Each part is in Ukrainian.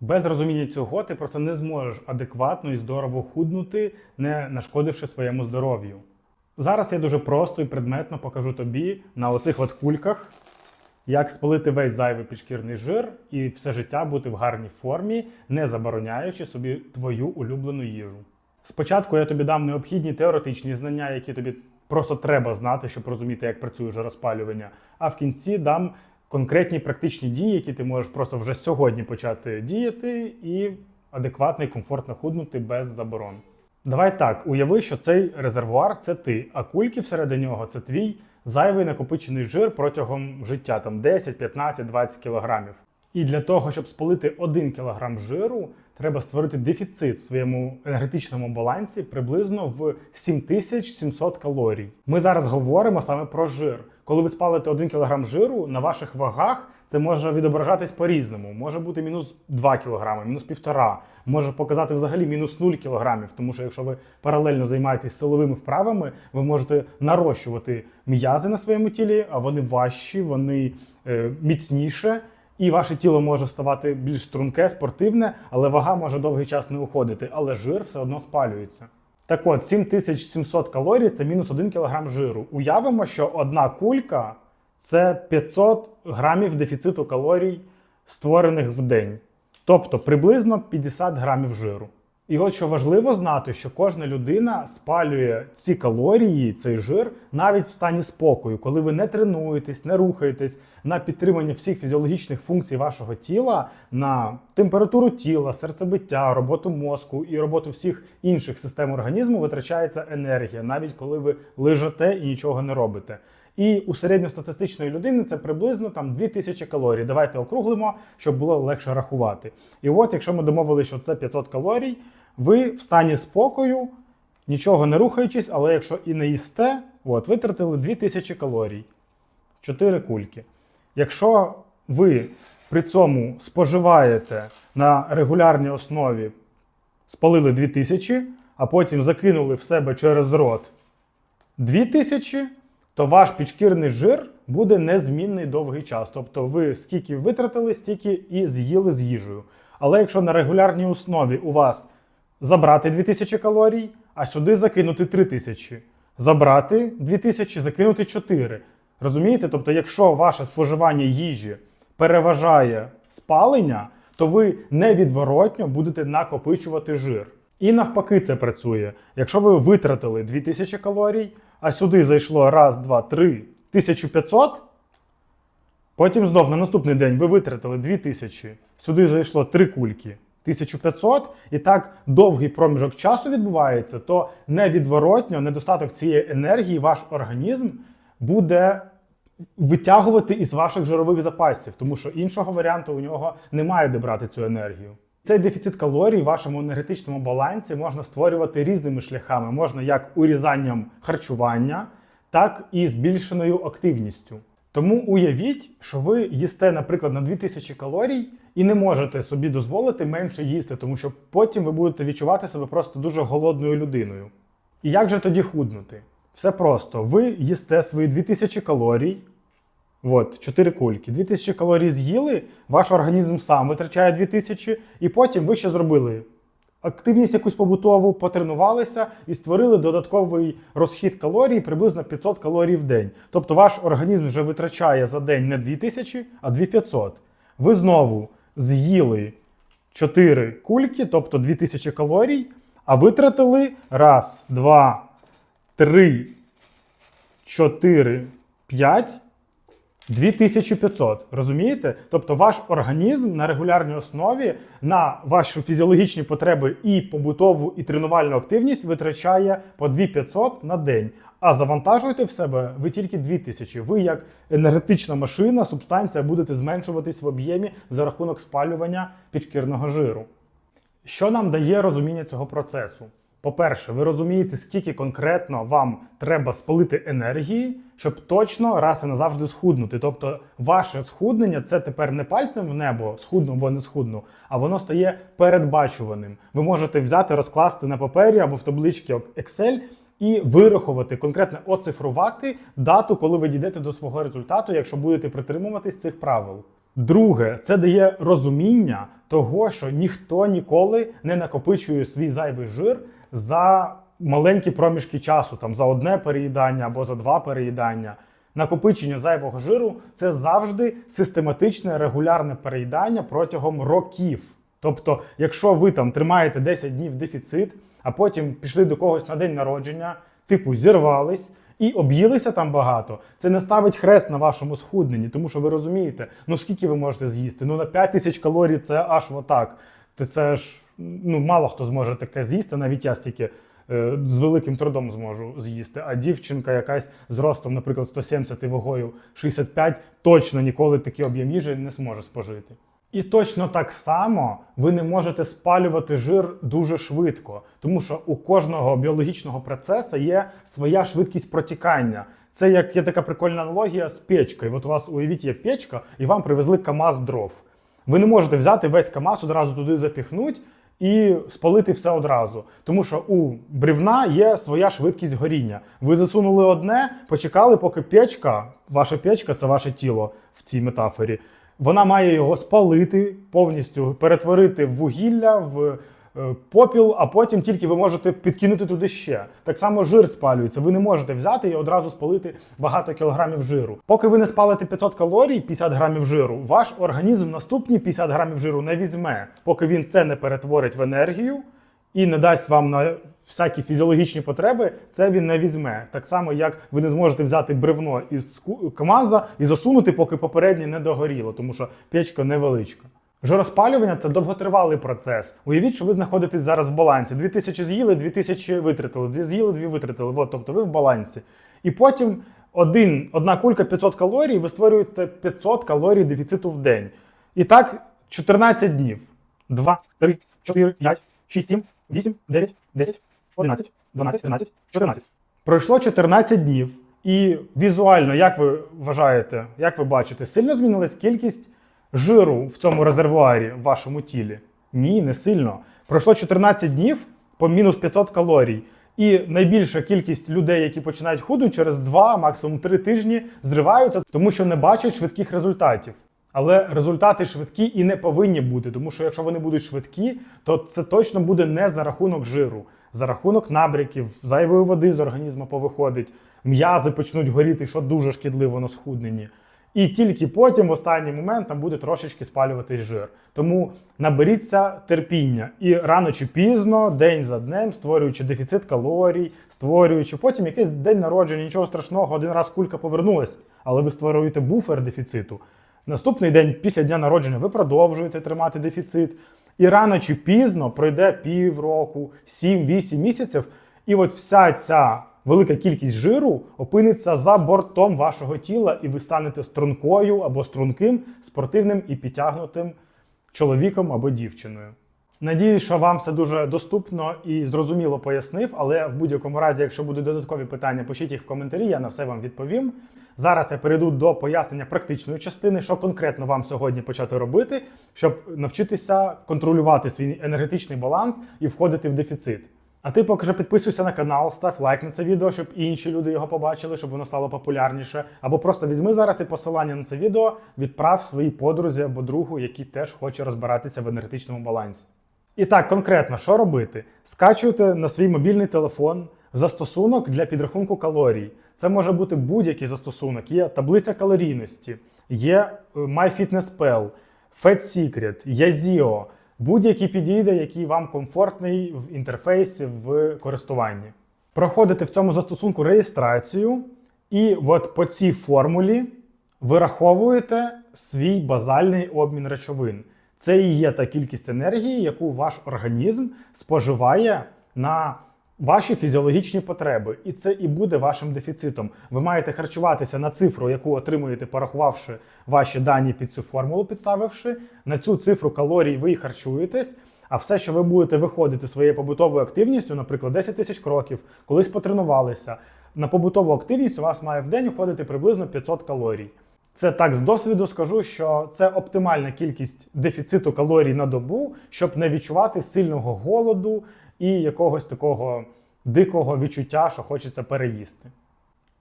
Без розуміння цього ти просто не зможеш адекватно і здорово худнути, не нашкодивши своєму здоров'ю. Зараз я дуже просто і предметно покажу тобі на оцих от кульках, як спалити весь зайвий підшкірний жир і все життя бути в гарній формі, не забороняючи собі твою улюблену їжу. Спочатку я тобі дам необхідні теоретичні знання, які тобі просто треба знати, щоб розуміти, як працює жироспалювання. А в кінці дам конкретні практичні дії, які ти можеш просто вже сьогодні почати діяти і адекватно і комфортно худнути без заборон. Давай так, уяви, що цей резервуар це ти, а кульки всередині нього це твій зайвий накопичений жир протягом життя, там 10, 15, 20 кілограмів. І для того, щоб спалити 1 кілограм жиру, треба створити дефіцит в своєму енергетичному балансі приблизно в 7700 калорій. Ми зараз говоримо саме про жир. Коли ви спалите 1 кг жиру на ваших вагах, це може відображатись по-різному. Може бути мінус 2 кг, мінус 1,5, може показати взагалі мінус 0 кг, тому що якщо ви паралельно займаєтесь силовими вправами, ви можете нарощувати м'язи на своєму тілі, а вони важчі, вони е, міцніше. І ваше тіло може ставати більш струнке, спортивне, але вага може довгий час не уходити, але жир все одно спалюється. Так от, 7700 калорій це мінус 1 кг жиру. Уявимо, що одна кулька це 500 грамів дефіциту калорій, створених в день. Тобто приблизно 50 грамів жиру. І от що важливо знати, що кожна людина спалює ці калорії, цей жир навіть в стані спокою, коли ви не тренуєтесь, не рухаєтесь на підтримання всіх фізіологічних функцій вашого тіла, на температуру тіла, серцебиття, роботу мозку і роботу всіх інших систем організму витрачається енергія, навіть коли ви лежите і нічого не робите. І у середньостатистичної людини це приблизно там 2000 калорій. Давайте округлимо, щоб було легше рахувати. І от, якщо ми домовилися, що це 500 калорій, ви в стані спокою, нічого не рухаючись, але якщо і не їсте, от, витратили 2000 калорій, 4 кульки. Якщо ви при цьому споживаєте на регулярній основі, спалили 2000, а потім закинули в себе через рот 2000, то ваш підшкірний жир буде незмінний довгий час. Тобто ви скільки витратили, стільки і з'їли з їжею. Але якщо на регулярній основі у вас забрати 2000 калорій, а сюди закинути 3000, забрати 2000, закинути 4. Розумієте? Тобто, якщо ваше споживання їжі переважає спалення, то ви невідворотньо будете накопичувати жир. І навпаки, це працює. Якщо ви витратили 2000 калорій, а сюди зайшло раз, два, три, 1500, потім знов на наступний день ви витратили 2000, сюди зайшло 3 кульки. 1500, і так довгий проміжок часу відбувається, то невідворотньо недостаток цієї енергії ваш організм буде витягувати із ваших жирових запасів, тому що іншого варіанту у нього немає де брати цю енергію. Цей дефіцит калорій в вашому енергетичному балансі можна створювати різними шляхами. Можна як урізанням харчування, так і збільшеною активністю. Тому уявіть, що ви їсте, наприклад, на 2000 калорій і не можете собі дозволити менше їсти, тому що потім ви будете відчувати себе просто дуже голодною людиною. І як же тоді худнути? Все просто. Ви їсте свої 2000 калорій, От, 4 кульки. 2000 калорій з'їли, ваш організм сам витрачає 2000, і потім ви ще зробили активність якусь побутову, потренувалися і створили додатковий розхід калорій приблизно 500 калорій в день. Тобто ваш організм вже витрачає за день не 2000, а 2500. Ви знову з'їли 4 кульки, тобто 2000 калорій, а витратили раз, два, три, чотири, п'ять. 2500, розумієте? Тобто ваш організм на регулярній основі на ваші фізіологічні потреби і побутову, і тренувальну активність витрачає по 2500 на день. А завантажуєте в себе ви тільки 2000. Ви як енергетична машина, субстанція будете зменшуватись в об'ємі за рахунок спалювання підшкірного жиру. Що нам дає розуміння цього процесу? По-перше, ви розумієте, скільки конкретно вам треба спалити енергії, щоб точно раз і назавжди схуднути. Тобто, ваше схуднення це тепер не пальцем в небо, схудну або не схудну, а воно стає передбачуваним. Ви можете взяти, розкласти на папері або в табличці Excel і вирахувати, конкретно оцифрувати дату, коли ви дійдете до свого результату, якщо будете притримуватись цих правил. Друге, це дає розуміння того, що ніхто ніколи не накопичує свій зайвий жир за маленькі проміжки часу, там за одне переїдання або за два переїдання. Накопичення зайвого жиру це завжди систематичне регулярне переїдання протягом років. Тобто, якщо ви там тримаєте 10 днів дефіцит, а потім пішли до когось на день народження, типу зірвались і об'їлися там багато, це не ставить хрест на вашому схудненні, тому що ви розумієте, ну скільки ви можете з'їсти? Ну на 5 тисяч калорій це аж отак. Ти це ж ну мало хто зможе таке з'їсти, навіть я стільки е, з великим трудом зможу з'їсти. А дівчинка якась з ростом, наприклад, 170 і вагою 65, точно ніколи такий об'єм їжі не зможе спожити. І точно так само ви не можете спалювати жир дуже швидко, тому що у кожного біологічного процесу є своя швидкість протікання. Це як є така прикольна аналогія з печкою. От у вас уявіть є печка, і вам привезли КАМАЗ дров. Ви не можете взяти весь КАМАЗ одразу туди запіхнути і спалити все одразу. Тому що у брівна є своя швидкість горіння. Ви засунули одне, почекали, поки печка, ваша печка це ваше тіло в цій метафорі. Вона має його спалити повністю, перетворити в вугілля, в попіл, а потім тільки ви можете підкинути туди ще. Так само жир спалюється. Ви не можете взяти і одразу спалити багато кілограмів жиру. Поки ви не спалите 500 калорій, 50 грамів жиру, ваш організм наступні 50 грамів жиру не візьме, поки він це не перетворить в енергію і не дасть вам на всякі фізіологічні потреби, це він не візьме. Так само, як ви не зможете взяти бревно із КАМАЗа і засунути, поки попереднє не догоріло, тому що печка невеличка. Жироспалювання це довготривалий процес. Уявіть, що ви знаходитесь зараз в балансі. 2000 з'їли, 2000 витратили, дві з'їли, дві витратили. От, тобто ви в балансі. І потім один, одна кулька 500 калорій, ви створюєте 500 калорій дефіциту в день. І так 14 днів. 2, 3, 4, 5, 6, 7, 8, 9, 10, 11, 12, 13, 14. Пройшло 14 днів, і візуально, як ви вважаєте, як ви бачите, сильно змінилась кількість жиру в цьому резервуарі в вашому тілі? Ні, не сильно. Пройшло 14 днів по мінус 500 калорій. І найбільша кількість людей, які починають худнути, через 2, максимум 3 тижні зриваються, тому що не бачать швидких результатів. Але результати швидкі і не повинні бути, тому що якщо вони будуть швидкі, то це точно буде не за рахунок жиру, за рахунок набряків, зайвої води з організму повиходить, м'язи почнуть горіти, що дуже шкідливо на схудненні. І тільки потім, в останній момент, там буде трошечки спалюватись жир. Тому наберіться терпіння і рано чи пізно, день за днем, створюючи дефіцит калорій, створюючи потім якийсь день народження, нічого страшного, один раз кулька повернулась, але ви створюєте буфер дефіциту. Наступний день після дня народження ви продовжуєте тримати дефіцит. І рано чи пізно пройде півроку, 7-8 місяців, і от вся ця велика кількість жиру опиниться за бортом вашого тіла, і ви станете стрункою або струнким, спортивним і підтягнутим чоловіком або дівчиною. Надіюсь, що вам все дуже доступно і зрозуміло пояснив, але в будь-якому разі, якщо будуть додаткові питання, пишіть їх в коментарі, я на все вам відповім. Зараз я перейду до пояснення практичної частини, що конкретно вам сьогодні почати робити, щоб навчитися контролювати свій енергетичний баланс і входити в дефіцит. А ти поки що підписуйся на канал, став лайк на це відео, щоб інші люди його побачили, щоб воно стало популярніше. Або просто візьми зараз і посилання на це відео, відправ своїй подрузі або другу, який теж хоче розбиратися в енергетичному балансі. І так, конкретно, що робити? Скачуйте на свій мобільний телефон застосунок для підрахунку калорій. Це може бути будь-який застосунок. Є таблиця калорійності, є е, MyFitnessPal, FatSecret, Yazio. Будь-який підійде, який вам комфортний в інтерфейсі в користуванні. Проходите в цьому застосунку реєстрацію, і от по цій формулі вираховуєте свій базальний обмін речовин. Це і є та кількість енергії, яку ваш організм споживає на ваші фізіологічні потреби. І це і буде вашим дефіцитом. Ви маєте харчуватися на цифру, яку отримуєте, порахувавши ваші дані під цю формулу, підставивши. На цю цифру калорій ви харчуєтесь. А все, що ви будете виходити своєю побутовою активністю, наприклад, 10 тисяч кроків, колись потренувалися. На побутову активність у вас має в день уходити приблизно 500 калорій. Це так з досвіду скажу, що це оптимальна кількість дефіциту калорій на добу, щоб не відчувати сильного голоду і якогось такого дикого відчуття, що хочеться переїсти.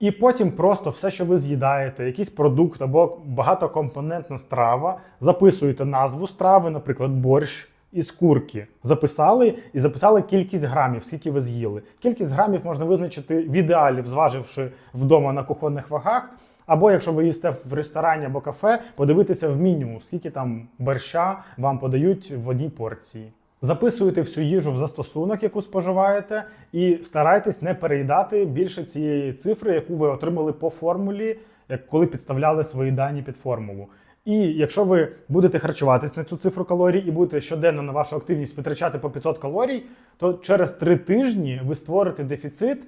І потім просто все, що ви з'їдаєте, якийсь продукт або багатокомпонентна страва, записуєте назву страви, наприклад, борщ із курки. Записали і записали кількість грамів, скільки ви з'їли. Кількість грамів можна визначити в ідеалі, зваживши вдома на кухонних вагах. Або якщо ви їсте в ресторані або кафе, подивитися в меню, скільки там борща вам подають в одній порції. Записуєте всю їжу в застосунок, яку споживаєте, і старайтесь не переїдати більше цієї цифри, яку ви отримали по формулі, як коли підставляли свої дані під формулу. І якщо ви будете харчуватись на цю цифру калорій і будете щоденно на вашу активність витрачати по 500 калорій, то через 3 тижні ви створите дефіцит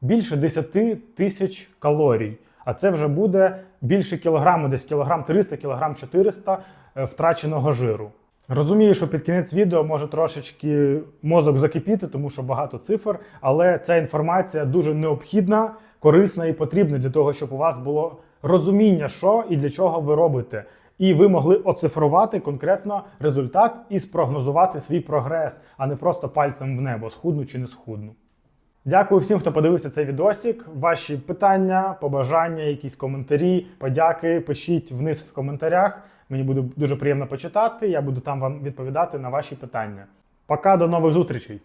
більше 10 тисяч калорій. А це вже буде більше кілограму, десь кілограм 300, кілограм 400 е, втраченого жиру. Розумію, що під кінець відео може трошечки мозок закипіти, тому що багато цифр, але ця інформація дуже необхідна, корисна і потрібна для того, щоб у вас було розуміння, що і для чого ви робите. І ви могли оцифрувати конкретно результат і спрогнозувати свій прогрес, а не просто пальцем в небо, схудну чи не схудну. Дякую всім, хто подивився цей відосик. Ваші питання, побажання, якісь коментарі, подяки пишіть вниз в коментарях. Мені буде дуже приємно почитати. Я буду там вам відповідати на ваші питання. Пока, до нових зустрічей!